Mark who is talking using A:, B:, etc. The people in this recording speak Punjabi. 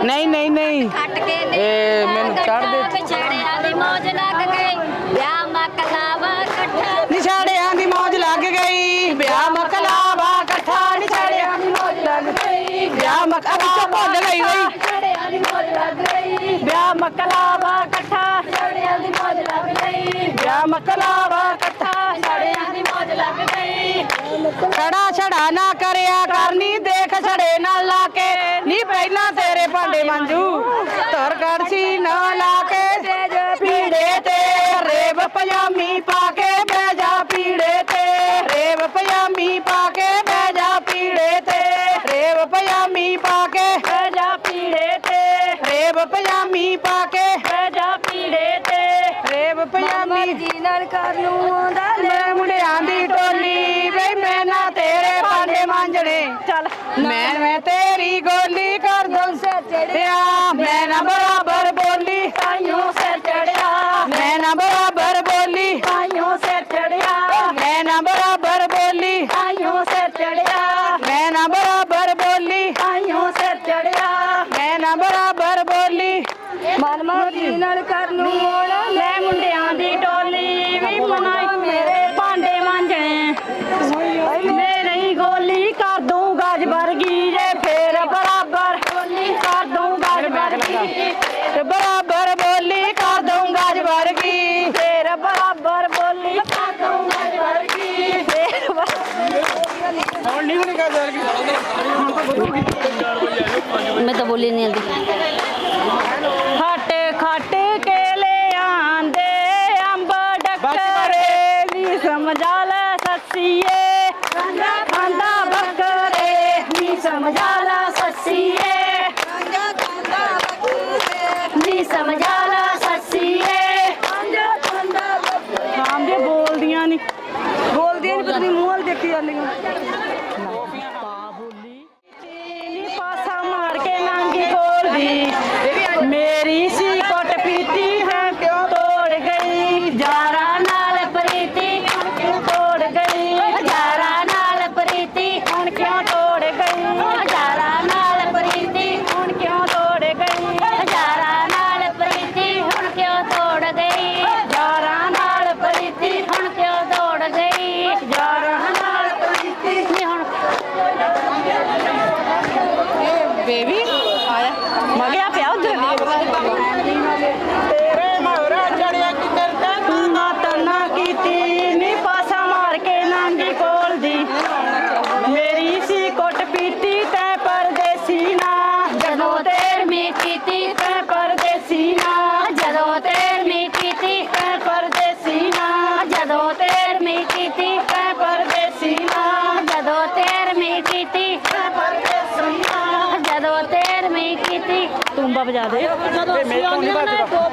A: ਨਹੀਂ ਨਹੀਂ ਨਹੀਂ।
B: ਕੱਟ ਕੇ
A: ਇਹ ਮੈਨੂੰ ਚੜ੍ਹ ਦੇ।
B: ਵਿਛੜਿਆਂ ਦੀ ਮੌਜ ਲੱਗ ਗਈ। ਵਿਆਹ ਮਕਲਾਵਾ ਇਕੱਠਾ।
A: ਨਿਸ਼ਾੜਿਆਂ ਦੀ ਮੌਜ ਲੱਗ ਗਈ। ਵਿਆਹ ਮਕਲਾਵਾ ਇਕੱਠਾ ਨਿਸ਼ਾੜਿਆਂ ਦੀ ਮੌਜ ਲੱਗ ਗਈ। ਵਿਆਹ ਮਕਲਾਵਾ ਭੁੱਲ ਗਈ ਬਈ।
B: ਵਿਛੜਿਆਂ ਦੀ ਮੌਜ ਲੱਗ ਗਈ।
A: ਵਿਆਹ ਮਕਲਾਵਾ ਇਕੱਠਾ
B: ਵਿਛੜਿਆਂ ਦੀ ਮੌਜ ਲੱਗ ਗਈ।
A: ਵਿਆਹ ਮਕਲਾਵਾ ਇਕੱਠਾ
B: ਵਿਛੜਿਆਂ ਦੀ ਮੌਜ ਲੱਗ ਗਈ।
A: ਛੜਾ ਛੜਾ ਨਾ ਕਰਿਆ ਕਰਨੀ ਦੇਖ ਛੜੇ ਨਾਲ ਲਾ ਕੇ ਨੀ ਪਹਿਲਾਂ ਮੰਜੂ ਧਰ ਨਾ ਲਾ ਕੇ ਪੀੜੇ ਤੇ ਰੇਬ ਪਜਾਮੀ ਪਾ ਕੇ ਬਹਿ ਜਾ ਪੀੜੇ ਤੇ। ਰੇਬ ਪਜਾਮੀ ਪਾ ਕੇ ਬਹਿ ਜਾ ਪੀੜੇ ਤੇ। ਰੇਬ ਪਜਾਮੀ ਪਾ ਕੇ ਬਹਿ ਜਾ ਪੀੜੇ ਤੇ। ਰੇਬ ਪਜਾਮੀ ਪਾ ਕੇ ਬਹਿ ਜਾ ਪੀੜੇ ਤੇ। ਰੇਬ ਪਜਾਮੀ
B: ਜੀ ਨਾਲ ਕਰ ਨੂੰ ਆਉਂਦਾ
A: ਮੈਂ ਮੁੰਡਿਆਂ ਦੀ ਟੋਲੀ ਵੇ ਮੈਂ ਨਾ ਤੇਰੇ ਭਾਂਡੇ ਮਾਂਜਣੇ। ਚੱਲ। ਮੈਂ ਮੈਂ ਤੇਰੀ ਗੋਲੀ ਚੜਿਆ ਮੈਂ ਨਾ ਬਰਾਬਰ ਬੋਲੀ।
B: ਮਨ ਜੀ ਨਾਲ ਕਰ ਨੂੰ ਆਉਣਾ
A: ਲੈ ਮੁੰਡਿਆਂ ਦੀ ਟੋਲੀ ਵੀ ਮਨਾਈ। ਮੇਰੇ ਭਾਂਡੇ ਮਾਂਜਣੇ। ਮੇਰੇ ਗੋਲੀ ਕਰ ਦੂੰ ਗਜ ਵਰਗੀ ਜੇ ਫੇਰ ਬਰਾਬਰ। ਗੋਲੀ ਕਰ ਦੂੰ ਗਜ ਵਰਗੀ। ਤੇ ਬਰਾਬਰ ਬੋਲੀ ਕਰ ਦੂੰ ਗਜ ਵਰਗੀ। ਫੇਰ ਬਰਾਬਰ ਬੋਲੀ ਕਰ ਦੂੰ ਗਜ ਵਰਗੀ। ਫੇਰ
B: ਮੈਂ ਤਾਂ ਬੋਲੀ ਨਹੀਂ ਆਂਦੀ
A: ਖੱਟ ਖੱਟ ਕੇ ਲੈ ਆਂਦੇ ਅੰਬ ਡੱਕਰੇ ਨੀ ਸਮਝਾ ਲੈ ਸੱਸੀਏ। ਖਾਂਦਾ ਬੱਕਰੇ ਨੀ ਸਮਝਾ ਲੈ ਸੱਸੀਏ।
B: ਨੀ ਸਮਝਾ ਲਾ ਸੱਸੀਏ।
A: ਆਮ ਦੇ ਬੋਲਦੀਆਂ ਨਹੀਂ ਬੋਲਦੀਆਂ ਨਹੀਂ ਪਤਾ ਨਹੀਂ ਮੂੰਹ ਵੱਲ ਦੇਖੀ ਜਾਂਦੀਆਂ। ਬੇਬੀ। ਆਇਆ। ਮਗਿਆ
B: ਤੇਰਵੀਂ ਕੀਤੀ।
A: ਤੂੰਬਾ ਵਜਾ ਦੇ।
B: ਜਦੋਂ
A: ਨਹੀਂ
B: ਸਿਆਣਿਆਂ ਨੇ ਦੋ